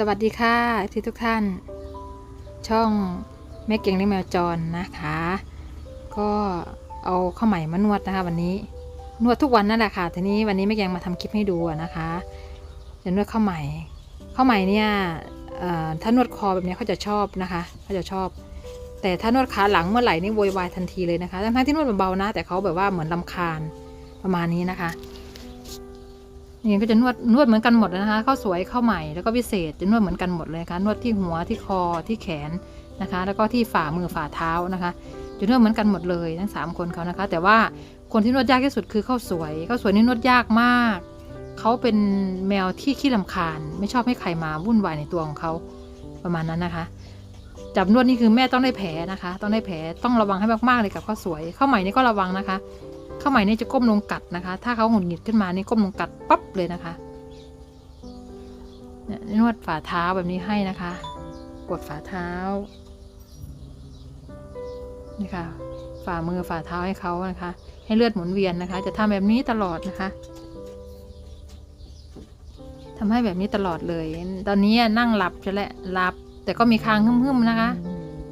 สวัสดีค่ะที่ทุกท่าน ช่องแม่เก่งเลี้ยงแมวจรนะคะ ก็เอาข้าวใหม่มานวดนะคะ วันนี้นวดทุกวันนั่นแหละค่ะทีนี้วันนี้แม่เก่งมาทำคลิปให้ดูนะคะจะนวดข้าวใหม่ข้าวใหม่เนี่ยถ้านวดคอแบบนี้เขาจะชอบนะคะเขาจะชอบ แต่ถ้านวดขาหลังเมื่อไหร่นี่โวยวายทันทีเลยนะคะทั้งที่นวดเบาๆนะ แต่เขาแบบว่าเหมือนลำคาญประมาณนี้นะคะ นี่ก็จะนวดนวดเหมือนกันหมดนะคะข้าวสวยข้าวใหม่แล้วก็พิเศษจะนวดเหมือนกันหมดเลยค่ะนวดที่หัวที่คอที่แขนนะคะ แล้วก็ที่ฝ่ามือฝ่าเท้านะคะจะนวดเหมือนกันหมดเลยทั้งสามคนเขานะคะ แต่ว่าคนที่นวดยากที่สุดคือข้าวสวยข้าวสวยนี่นวดยากมากเขาเป็นแมวที่ขี้ลำคาญ ไม่ชอบให้ใครมาวุ่นวายในตัวของเขาประมาณนั้นนะคะ จับนวดนี่คือแม่ต้องได้แผลนะคะ ต้องได้แผลต้องระวังให้มากๆเลยกับข้าวสวยข้าวใหม่นี่ก็ระวังนะคะ ข้าวใหม่นี่จะก้มลงกัดนะคะ ถ้าเขาหงุดหงิดขึ้นมานี่ก้มลงกัดปั๊บเลยนะคะเนี่ยนวดฝ่าเท้าแบบนี้ให้นะคะ กดฝ่าเท้านี่ค่ะ ฝ่ามือฝ่าเท้าให้เขานะคะ ให้เลือดหมุนเวียนนะคะ จะทำแบบนี้ตลอดนะคะทำให้แบบนี้ตลอดเลย ตอนนี้นั่งหลับจะแหละหลับ แต่ก็มีคางหึ่มๆนะคะ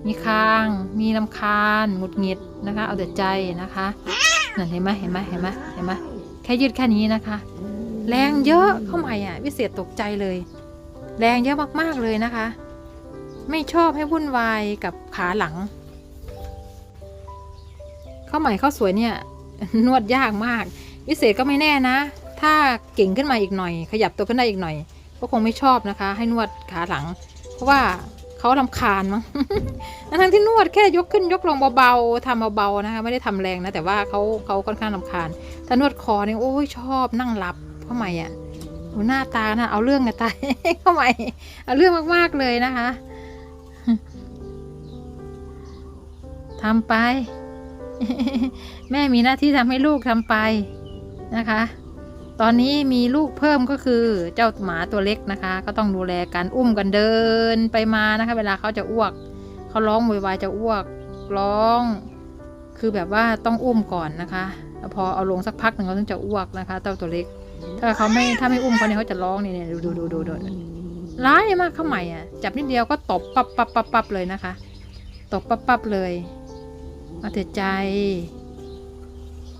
มีคาง มีลำคาญหงุดหงิดนะคะ เอาแต่ใจนะคะ นั่นเห็นไหมเห็นไหมเห็นไหมเห็นไหมแค่ยืดแค่นี้นะคะ แรงเยอะเข้ามาอะวิเศษตกใจเลย แรงเยอะมากๆเลยนะคะ ไม่ชอบให้วุ่นวายกับขาหลังเข้าใหม่เข้าสวยเนี่ย นวดยากมาก วิเศษก็ไม่แน่นะ ถ้าเก่งขึ้นมาอีกหน่อย ขยับตัวขึ้นได้อีกหน่อย ก็คงไม่ชอบนะคะ ให้นวดขาหลัง เพราะว่า เขาลำคาญมั้งทั้งที่นวดแค่ยกขึ้นยกลงเบาๆทำเบาๆนะคะไม่ได้ทำแรงนะแต่ว่าเขาเขาค่อนข้างลำคาญถ้านวดคอเนี่ยโอ้ยชอบนั่งหลับเข้าใหม่อะหน้าตานะเอาเรื่องนะตายเข้าใหม่เอาเรื่องมากๆเลยนะคะทำไป แม่มีหน้าที่ทำให้ลูกทำไปนะคะ ตอนนี้มีลูกเพิ่มก็คือเจ้าหมาตัวเล็กนะคะ ก็ต้องดูแลการอุ้มกันเดินไปมานะคะ เวลาเขาจะอ้วกเขาร้องโวยวายจะอ้วกร้อง คือแบบว่าต้องอุ้มก่อนนะคะแล้วพอเอาลงสักพักหนึ่งเขาถึงจะอ้วกนะคะเจ้าตัวเล็ก ถ้าเขาไม่ถ้าไม่อุ้มเขาเนี่ยเขาจะร้องนี่เนี่ยดูดูดูดูดูร้ายมากเข้าใหม่อะ จับนิดเดียวก็ตบปับปับปับปับเลยนะคะตบปับปับเลยเอาแต่ใจ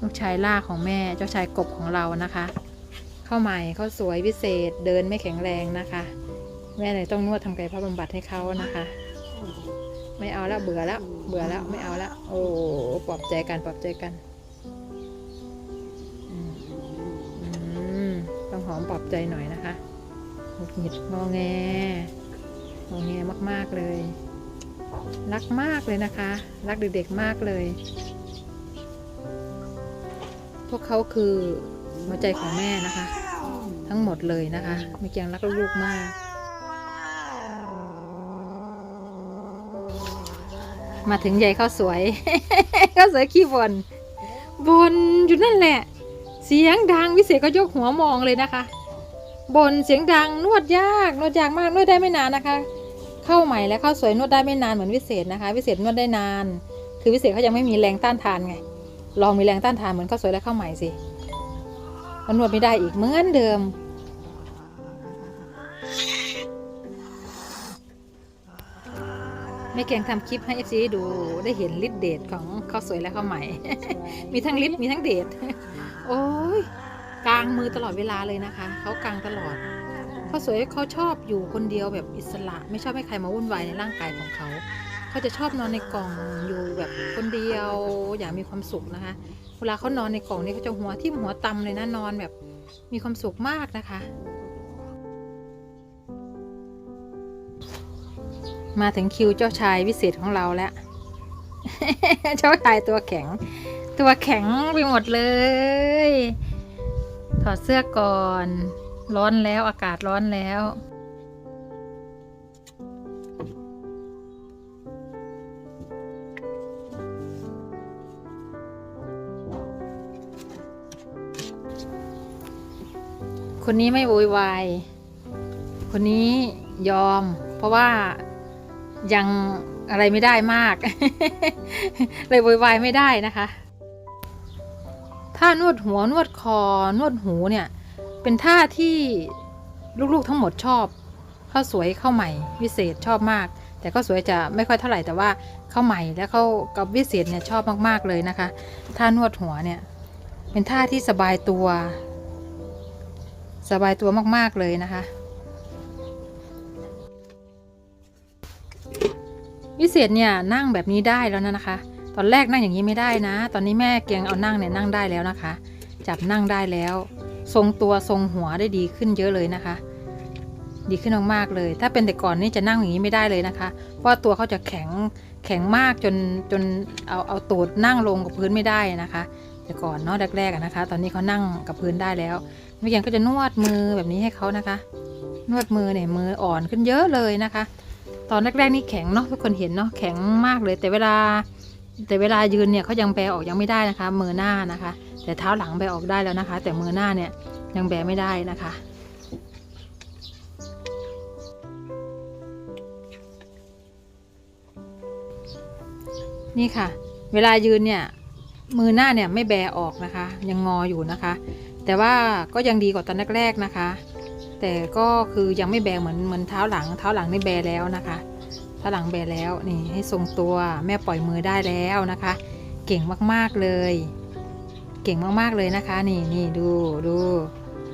ลูกชายล่าของแม่เจ้าชายกบของเรานะคะ ข้าใหม่เขาสวยวิเศษเดินไม่แข็งแรงนะคะ แม่เลยต้องนวดทำกายภาพบำบัดให้เขานะคะ ไม่เอาล้วเบื่อแล้วเบื่อแล้วไม่เอาล้วโอ้ปลอบใจกันปลอบใจกันอืมต้องหอมปลอบใจหน่อยนะคะหงุดหงิดงอแงงอแงมากๆเลย รักมากเลยนะคะ รักเด็กๆมากเลย พวกเขาคือ หัวใจของแม่นะคะ ทั้งหมดเลยนะคะไม่เกียงรักลูกมาก มาถึงใหญ่ข้าวสวยข้าวสวยขี้บนบนอยู่นั่นแหละ เสียงดังวิเศษก็ยกหัวมองเลยนะคะบนเสียงดังนวดยากนวดยากมากนวดได้ไม่นานนะคะ เข้าใหม่และข้าวสวยนวดได้ไม่นานเหมือนวิเศษนะคะ วิเศษนวดได้นาน คือวิเศษเขายังไม่มีแรงต้านทานไงลองมีแรงต้านทานเหมือนข้าวสวยและข้าวใหม่สิ มันนวดไม่ได้อีกเหมือนเดิมไม่เก่งทำคลิปให้เอฟซีดูได้เห็นฤทธิ์เดชของข้าวสวยและข้าวใหม่ มีทั้งฤทธิ์มีทั้งเดชโอ้ยกลางมือตลอดเวลาเลยนะคะ เขากลางตลอดข้าวสวยเขาชอบอยู่คนเดียวแบบอิสระ ไม่ชอบให้ใครมาวุ่นวายในร่างกายของเขา เขาจะชอบนอนในกล่องอยู่แบบคนเดียวอย่างมีความสุขนะคะ เวลาเขานอนในกล่องนี่เขาจะหัวทิ่หัวตำเลยนะนอนแบบมีความสุขมากนะคะ มาถึงคิวเจ้าชายวิเศษของเราแล้ว เจ้าชายตัวแข็ง ตัวแข็งไปหมดเลย ถอดเสื้อก่อน ร้อนแล้วอากาศร้อนแล้ว คนนี้ไม่โวยวาย คนนี้ยอม เพราะว่ายังอะไรไม่ได้มาก เลยโวยวายไม่ได้นะคะ ถ้านวดหัวนวดคอนวดหูเนี่ย เป็นท่าที่ลูกๆทั้งหมดชอบเขข้าวสวยข้าวใหม่วิเศษชอบมาก แต่ข้าวสวยจะไม่ค่อยเท่าไหร่แต่ว่าข้าวใหม่และข้าวกับวิเศษเนี่ยชอบมากๆเลยนะคะท่านวดหัวเนี่ยเป็นท่าที่สบายตัว สบายตัวมาก ๆ เลยนะคะ วิเศษเนี่ยนั่งแบบนี้ได้แล้วนะนะคะ ตอนแรกนั่งอย่างนี้ไม่ได้นะ ตอนนี้แม่เกียงเอานั่งเนี่ยนั่งได้แล้วนะคะ จับนั่งได้แล้ว ทรงตัวทรงหัวได้ดีขึ้นเยอะเลยนะคะ ดีขึ้นมากๆเลย ถ้าเป็นแต่ก่อนนี่จะนั่งอย่างนี้ไม่ได้เลยนะคะ เพราะตัวเขาจะแข็งแข็งมากจนจนเอาเอาตูดนั่งลงกับพื้นไม่ได้นะคะ แต่ก่อนเนาะแรกๆนะคะ ตอนนี้เขานั่งกับพื้นได้แล้วแม่เกียงก็จะนวดมือแบบนี้ให้เขานะคะ นวดมือเนี่ยมืออ่อนขึ้นเยอะเลยนะคะ ตอนแรกๆนี่แข็งเนาะทุกคนเห็นเนาะแข็งมากเลย แต่เวลา แต่เวลายืนเนี่ยเขายังแบออกยังไม่ได้นะคะ มือหน้านะคะ แต่เท้าหลังแบออกได้แล้วนะคะ แต่มือหน้าเนี่ยยังแบไม่ได้นะคะนี่ค่ะ เวลายืนเนี่ย มือหน้าเนี่ยไม่แบออกนะคะ ยังงออยู่นะคะ แต่ว่าก็ยังดีกว่าตอนแรกๆนะคะ แต่ก็คือยังไม่แบเหมือนเหมือนเท้าหลัง เท้าหลังนี่แบแล้วนะคะเท้าหลังแบแล้วนี่ให้ทรงตัวแม่ปล่อยมือได้แล้วนะคะ เก่งมากๆเลย เก่งมากๆเลยนะคะ นี่นี่ดูดู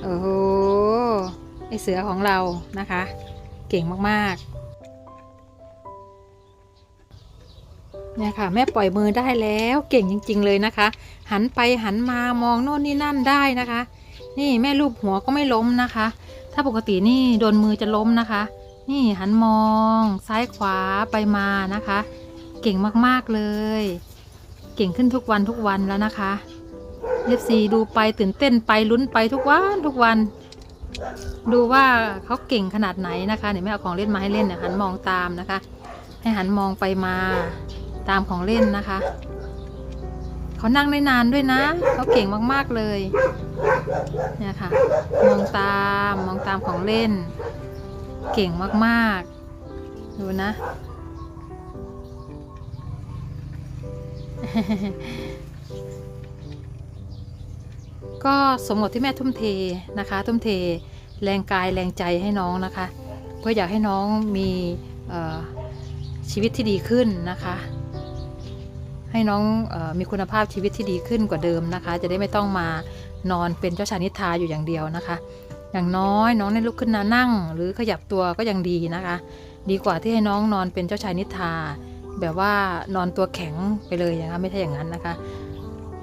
โอ้โหไอเสือของเรานะคะ เก่งมากๆ เนี่ยค่ะ แม่ปล่อยมือได้แล้วเก่งจริง ๆ เลยนะคะ หันไปหันมามองโน่นนี่นั่นได้นะคะ นี่แม่ลูบหัวก็ไม่ล้มนะคะ ถ้าปกตินี่โดนมือจะล้มนะคะ นี่หันมองซ้ายขวาไปมานะคะ เก่งมากๆเลย เก่งขึ้นทุกวันทุกวันแล้วนะคะเอฟซีดูไปตื่นเต้นไปลุ้นไปทุกวันทุกวัน ดูว่าเขาเก่งขนาดไหนนะคะเดี๋ยวแม่เอาของเล่นมาให้เล่นเนี่ยหันมองตามนะคะ ให้หันมองไปมา ตามของเล่นนะคะ เขานั่งได้นานด้วยนะ เขาเก่งมากๆเลย เนี่ยค่ะ มองตามมองตามของเล่น เก่งมากๆ ดูนะ ก็สมบทที่แม่ทุ่มเทนะคะ ทุ่มเทแรงกายแรงใจให้น้องนะคะ เพื่ออยากให้น้องมีชีวิตที่ดีขึ้นนะคะ ให้น้องออมีคุณภาพชีวิตที่ดีขึ้นกว่าเดิมนะคะ จะได้ไม่ต้องมานอนเป็นเจ้าชายนิทราอยู่อย่างเดียวนะคะ อย่างน้อยน้องได้ลุกขึ้นมานั่ง หรือขยับตัวก็ยังดีนะคะ ดีกว่าที่ให้น้องนอนเป็นเจ้าชายนิทราแบบว่านอนตัวแข็งไปเลยนะคะไม่ใช่อย่างนั้นนะคะ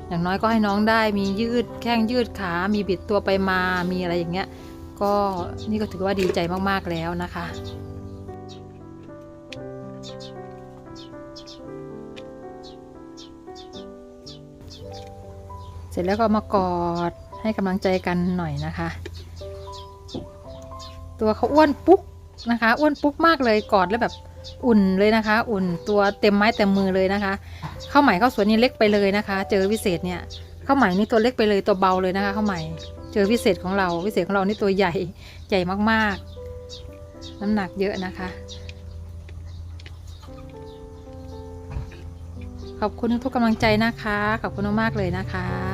อย่างน้อยก็ให้น้องได้มียืดแข้งยืดขา มีบิดตัวไปมามีอะไรอย่างเงี้ยก็นี่ก็ถือว่าดีใจมากๆแล้วนะคะ เสร็จแล้วก็มากอดให้กำลังใจกันหน่อยนะคะ ตัวเขาอ้วนปุ๊กนะคะ อ้วนปุ๊กมากเลยกอดแล้วแบบอุ่นเลยนะคะ อุ่นตัวเต็มไม้เต็มมือเลยนะคะข้าวใหม่ข้าวสวนนี่เล็กไปเลยนะคะ เจอวิเศษเนี่ยข้าวใหม่นี่ตัวเล็กไปเลยตัวเบาเลยนะคะข้าวใหม่เจอวิเศษของเราวิเศษของเรานี่ตัวใหญ่ใหญ่มากๆ น้ำหนักเยอะนะคะ ขอบคุณทุกกำลังใจนะคะ ขอบคุณมากๆเลยนะคะ